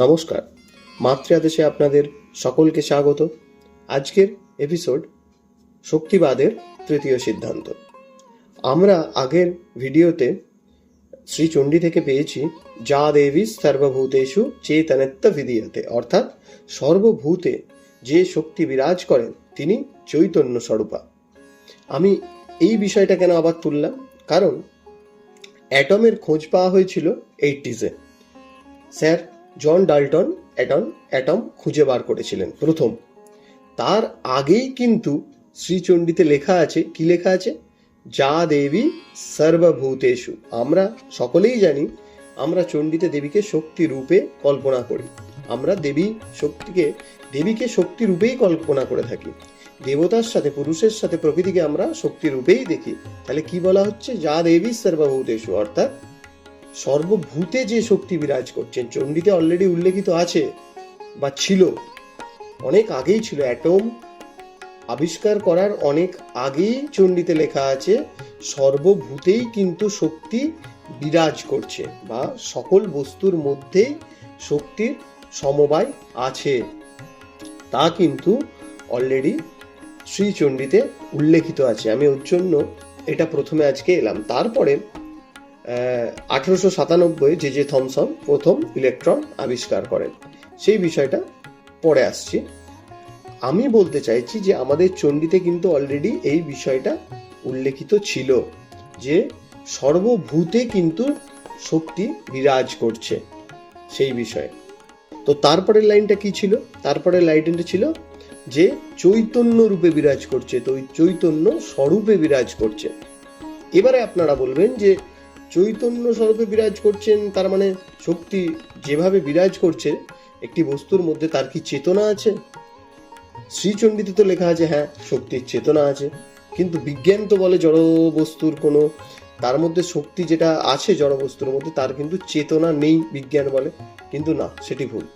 নমস্কার। মাতৃ আদেশে আপনাদের সকলকে স্বাগত। আজকের এপিসোড শক্তিবাদের তৃতীয় সিদ্ধান্ত। আমরা আগের ভিডিওতে শ্রী চণ্ডী থেকে পেয়েছি, যা দেবী সর্বভূতেষু চেতনত্ব বিধীয়তে অর্থাৎ সর্বভূতে যে শক্তি বিরাজ করেন, তিনি চৈতন্য স্বরূপা। আমি এই বিষয়টা কেন আবার তুললাম? কারণ অ্যাটমের খোঁজ পাওয়া হয়েছিল এইটিজে sir John Dalton atom atom খুঁজে বার করেছিলেন প্রথম। তার আগেই কিন্তু শ্রীচণ্ডীতে লেখা আছে, কি লেখা আছে? যা দেবী সর্বভূতেষু। আমরা সকলেই জানি, আমরা চণ্ডীতে দেবীকে শক্তি রূপে কল্পনা করি। আমরা দেবী শক্তিকে, দেবীকে শক্তি রূপেই কল্পনা করে থাকি। দেবতার সাথে, পুরুষের সাথে প্রকৃতিকে আমরা শক্তি রূপেই দেখি। তাহলে কি বলা হচ্ছে? যা দেবী সর্বভূতেষু, অর্থাৎ সর্বভূতে যে শক্তি বিরাজ করছেন, চণ্ডীতে অলরেডি উল্লেখিত আছে বা ছিল। অনেক আগেই ছিল। অ্যাটম আবিষ্কার করার অনেক আগেই চণ্ডীতে লেখা আছে সর্বভূতেই কিন্তু শক্তি বিরাজ করছে বা সকল বস্তুর মধ্যেই শক্তির সমবায় আছে। তা কিন্তু অলরেডি শ্রীচণ্ডীতে উল্লেখিত আছে। আমি ওর জন্য এটা প্রথমে আজকে এলাম। তারপরে আঠেরোশো সাতানব্বই জে জে থমসন প্রথম ইলেকট্রন আবিষ্কার করেন। সেই বিষয়টা পরে আসছি। আমি বলতে চাইছি যে আমাদের চণ্ডীতে কিন্তু অলরেডি এই বিষয়টা উল্লেখিত ছিল যে সর্বভূতে কিন্তু শক্তি বিরাজ করছে সেই বিষয়ে। তো তারপরের লাইনটা কি ছিল? তারপরের লাইনটা ছিল যে চৈতন্য রূপে বিরাজ করছে, তো চৈতন্য স্বরূপে বিরাজ করছে। এবারে আপনারা বলবেন যে চৈতন্য স্বরূপে বিরাজ করছেন, তার মানে শক্তি যেভাবে বিরাজ করছে, একটি বস্তুর মধ্যে তার কি চেতনা আছে? শ্রীচণ্ডীতে তো লেখা আছে হ্যাঁ শক্তির চেতনা আছে। কিন্তু বিজ্ঞান তো বলে জড় বস্তুর কোনো, তার মধ্যে শক্তি যেটা আছে জড় বস্তুর মধ্যে, তার কিন্তু চেতনা নেই বিজ্ঞান বলে। কিন্তু না, সেটি ভুল।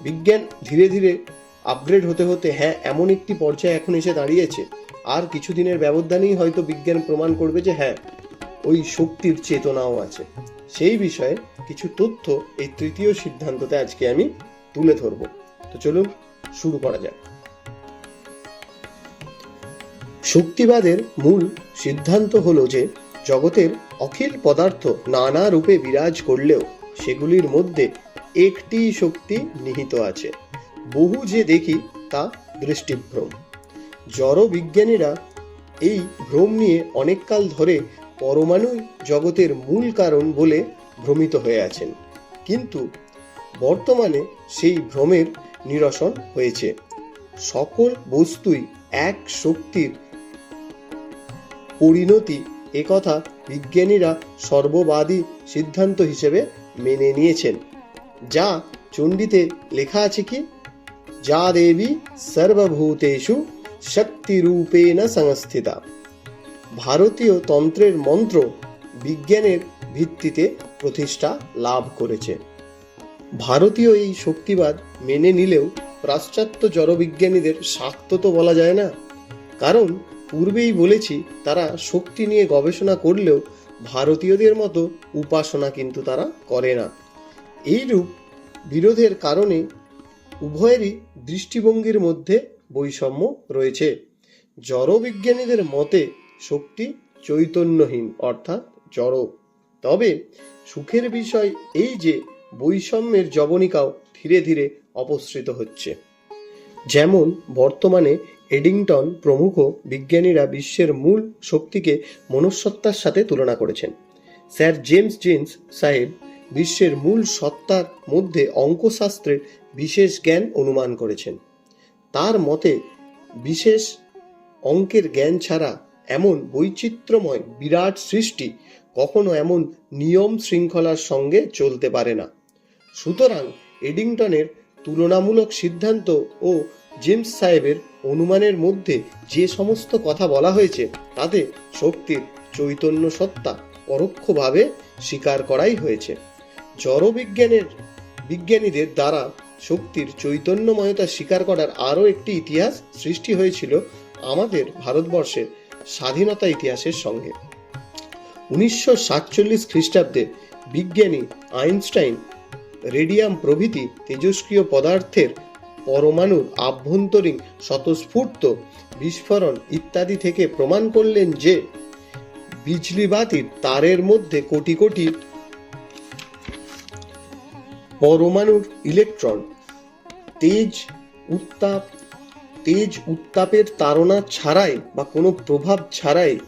বিজ্ঞান ধীরে ধীরে আপগ্রেড হতে হতে হ্যাঁ এমন একটি পর্যায়ে এখন এসে দাঁড়িয়েছে। আর কিছুদিনের ব্যবধানেই হয়তো বিজ্ঞান প্রমাণ করবে যে হ্যাঁ ওই শক্তির চেতনাও আছে। সেই বিষয়ে কিছু তথ্য এই তৃতীয় সিদ্ধান্ততে আজকে আমি তুলে ধরব। তো চলুন শুরু করা যাক। শক্তিবাদের মূল সিদ্ধান্ত হলো যে, জগতের অখিল পদার্থ নানা রূপে বিরাজ করলেও সেগুলির মধ্যে একটি শক্তি নিহিত আছে। বহু যে দেখি তা দৃষ্টিভ্রম। জড় বিজ্ঞানীরা এই ভ্রম নিয়ে অনেককাল ধরে পরমাণুই জগতের মূল কারণ বলে ভ্রমিত হয়ে আছেন। কিন্তু বর্তমানে সেই ভ্রমের নিরসন হয়েছে। সকল বস্তুই এক শক্তির পরিণতি একথা বিজ্ঞানীরা সর্ববাদী সিদ্ধান্ত হিসেবে মেনে নিয়েছেন। যা চণ্ডীতে লেখা আছে কি? যা দেবী সর্বভূতেষু শক্তিরূপেণ সংস্থিতা। ভারতীয় তন্ত্রের মন্ত্র বিজ্ঞানের ভিত্তিতে প্রতিষ্ঠা লাভ করেছে। ভারতীয় এই শক্তিবাদ মেনে নিলেও পাশ্চাত্য জড়বিজ্ঞানীদের স্বার্থ তো বলা যায় না। কারণ পূর্বেই বলেছি, তারা শক্তি নিয়ে গবেষণা করলেও ভারতীয়দের মতো উপাসনা কিন্তু তারা করে না। এইরূপ বিরোধের কারণে উভয়েরই দৃষ্টিভঙ্গির মধ্যে বৈষম্য রয়েছে। জড়বিজ্ঞানীদের মতে শক্তি চৈতন্যহীন, অর্থাৎ জড়। তবে সুখের বিষয় এই যে, বৈষম্যের জবনিকাও ধীরে ধীরে অপসৃত হচ্ছে। যেমন বর্তমানে এডিংটন প্রমুখ বিজ্ঞানীরা বিশ্বের মূল শক্তিকে মনুষ্যত্বার সাথে তুলনা করেছেন। স্যার জেমস জেন্স সাহেব বিশ্বের মূল সত্তার মধ্যে অঙ্কশাস্ত্রের বিশেষ জ্ঞান অনুমান করেছেন। তার মতে, বিশেষ অঙ্কের জ্ঞান ছাড়া এমন বৈচিত্র্যময় বিরাট সৃষ্টি কখনো এমন নিয়ম শৃঙ্খলার সঙ্গে চলতে পারে না। সুতরাং এডিংটনের তুলনামূলক সিদ্ধান্ত ও জেমস সাহেবের অনুমানের মধ্যে যে সমস্ত কথা বলা হয়েছে, তাতে শক্তির চৈতন্য সত্তা পরোক্ষভাবে স্বীকার করাই হয়েছে। জড়বিজ্ঞানের বিজ্ঞানীদের দ্বারা শক্তির চৈতন্যময়তা স্বীকার করার আরও একটি ইতিহাস সৃষ্টি হয়েছিল আমাদের ভারতবর্ষের স্বাধীনতা ইতিহাসের সঙ্গে। উনিশশো সাতচল্লিশ খ্রিস্টাব্দে বিজ্ঞানী আইনস্টাইন রেডিয়াম প্রভৃতি তেজস্ক্রিয় পদার্থের পরমাণুর আভ্যন্তরীণ স্বতঃস্ফূর্ত বিস্ফোরণ ইত্যাদি থেকে প্রমাণ করলেন যে বিজলিবাতির তারের মধ্যে কোটি কোটি পরমাণুর ইলেকট্রন তেজ, উত্তাপ তেজ উত্তাপের তাড়না ছাড়াই বা কোনো প্রভাব ছাড়াই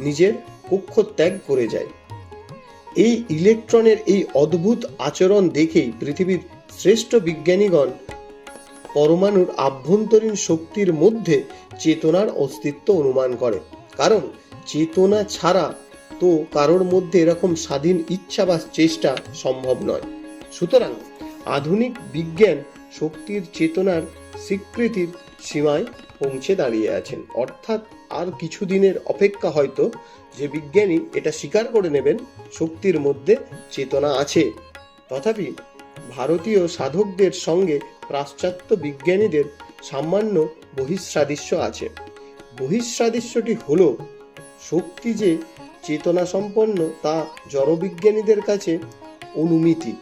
নিজের কক্ষ ত্যাগ করে যায়। এই ইলেকট্রনের এই অদ্ভুত আচরণ দেখেই পৃথিবীর শ্রেষ্ঠ বিজ্ঞানীগণ পরমাণুর আভ্যন্তরীণ শক্তির মধ্যে চেতনার অস্তিত্ব অনুমান করে। কারণ চেতনা ছাড়া তো কারোর মধ্যে এরকম স্বাধীন ইচ্ছা বা চেষ্টা সম্ভব নয়। সুতরাং আধুনিক বিজ্ঞান শক্তির চেতনার স্বীকৃতির সীমায় পৌঁছে দাঁড়িয়ে আছেন। অর্থাৎ আর কিছুদিনের অপেক্ষা হয়তো যে বিজ্ঞানী এটা স্বীকার করে নেবেন, শক্তির মধ্যে চেতনা আছে। তথাপি ভারতীয় সাধকদের সঙ্গে পাশ্চাত্য বিজ্ঞানীদের সামান্য বহিঃসাদৃশ্য আছে। বহিঃসাদৃশ্যটি হল শক্তি যে চেতনা সম্পন্ন তা জড়বিজ্ঞানীদের কাছে অনুমিতি,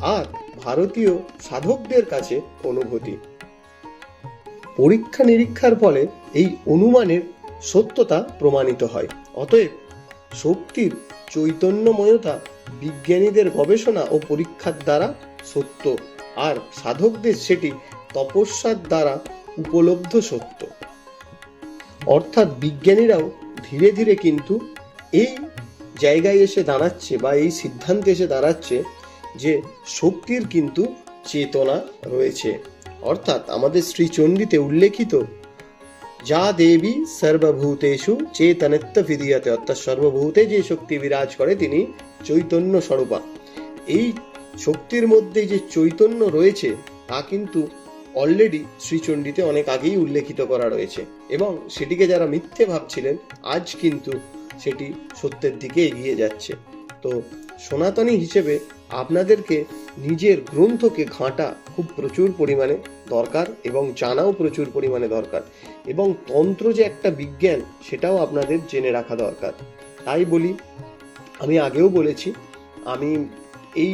আর ভারতীয় সাধকদের কাছে অনুভূতি। পরীক্ষা নিরীক্ষার ফলে এই অনুমানের সত্যতা প্রমাণিত হয়। অতএব শক্তির চৈতন্যময়তা বিজ্ঞানীদের গবেষণা ও পরীক্ষার দ্বারা সত্য, আর সাধকদের সেটি তপস্যার দ্বারা উপলব্ধ সত্য। অর্থাৎ বিজ্ঞানীরাও ধীরে ধীরে কিন্তু এই জায়গায় এসে দাঁড়াচ্ছে বা এই সিদ্ধান্তে এসে দাঁড়াচ্ছে যে শক্তির কিন্তু চেতনা রয়েছে। অর্থাৎ আমাদের শ্রীচণ্ডীতে উল্লেখিত, যা দেবী সর্বভূতেষু চেতনত্ব বিধিয়াতে অর্থাৎ সর্বভূতে যে শক্তি বিরাজ করে তিনি চৈতন্য স্বরূপা। এই শক্তির মধ্যে যে চৈতন্য রয়েছে, তা কিন্তু অলরেডি শ্রীচণ্ডীতে অনেক আগেই উল্লেখিত করা রয়েছে। এবং সেটিকে যারা মিথ্যে ভাবছিলেন, আজ কিন্তু সেটি সত্যের দিকে এগিয়ে যাচ্ছে। তো সনাতনী হিসেবে আপনাদেরকে নিজের গ্রন্থকে ঘাঁটা খুব প্রচুর পরিমাণে দরকার এবং জানাও প্রচুর পরিমাণে দরকার এবং তন্ত্র যে একটা বিজ্ঞান, সেটাও আপনাদের জেনে রাখা দরকার। তাই বলি, আমি আগেও বলেছি, আমি এই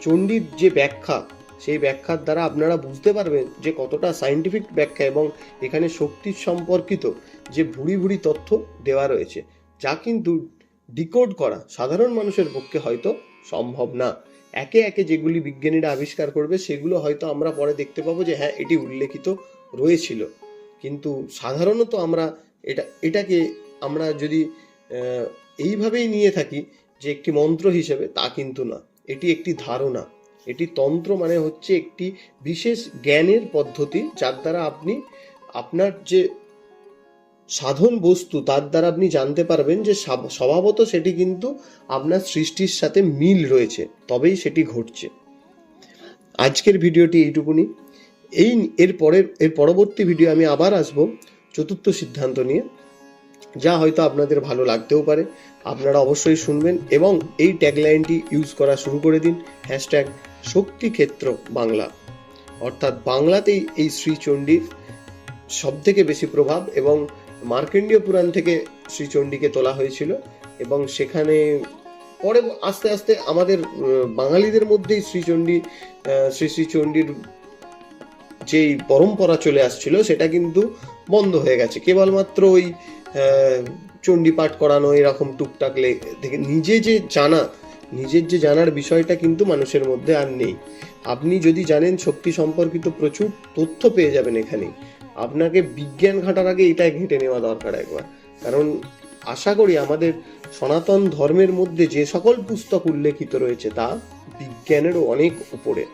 চণ্ডীর যে ব্যাখ্যা, সেই ব্যাখ্যার দ্বারা আপনারা বুঝতে পারবেন যে কতটা সাইন্টিফিক ব্যাখ্যা এবং এখানে শক্তির সম্পর্কিত যে ভুড়ি ভুড়ি তথ্য দেওয়া রয়েছে, যা কিন্তু ডিকোড করা সাধারণ মানুষের পক্ষে হয়তো সম্ভব না। একে একে যেগুলি বিজ্ঞানীরা আবিষ্কার করবে, সেগুলো হয়তো আমরা পরে দেখতে পাবো যে হ্যাঁ এটি উল্লেখিত রয়েছিল। কিন্তু সাধারণত আমরা এটা, এটাকে আমরা যদি এইভাবেই নিয়ে থাকি যে, একটি মন্ত্র হিসেবে, তা কিন্তু না। এটি একটি ধারণা। এটি তন্ত্র মানে হচ্ছে একটি বিশেষ জ্ঞানের পদ্ধতি, যার দ্বারা আপনি আপনার যে সাধন বস্তু, তার দ্বারা আপনি জানতে পারবেন যে স্বাভ- স্বভাবত সেটি কিন্তু আপনার সৃষ্টির সাথে মিল রয়েছে, তবেই সেটি ঘটছে। আজকের ভিডিওটি এইটুকুনি। এই এর পরের, এর পরবর্তী ভিডিও আমি আবার আসব চতুর্থ সিদ্ধান্ত নিয়ে। যা হয়তো আপনাদের ভালো লাগতেও পারে, আপনারা অবশ্যই শুনবেন এবং এই ট্যাগলাইনটি ইউজ করা শুরু করে দিন হ্যাশট্যাগ শক্তিক্ষেত্র বাংলা। অর্থাৎ বাংলাতেই এই শ্রীচণ্ডীর সবথেকে বেশি প্রভাব এবং মার্কেন্ডীয় পুরাণ থেকে শ্রীচণ্ডীকে তোলা হয়েছিল এবং সেখানে পরে আস্তে আস্তে আমাদের বাঙালিদের মধ্যেই শ্রীচণ্ডী শ্রী শ্রীচণ্ডীর যেই পরম্পরা চলে আসছিল সেটা কিন্তু বন্ধ হয়ে গেছে। কেবলমাত্র ওই চণ্ডী পাঠ করানো, এরকম টুকটাক থেকে নিজে যে জানা, নিজের যে জানার বিষয়টা কিন্তু মানুষের মধ্যে আর নেই। আপনি যদি জানেন শক্তি সম্পর্কিত প্রচুর তথ্য পেয়ে যাবেন এখানে আপনাকে বিজ্ঞান ঘাটার আগে এটা ঘেঁটে নেওয়া দরকার একবার। কারণ আশা করি আমাদের সনাতন ধর্মের মধ্যে যে সকল পুস্তক উল্লেখিত রয়েছে তা বিজ্ঞানেরও অনেক উপরে।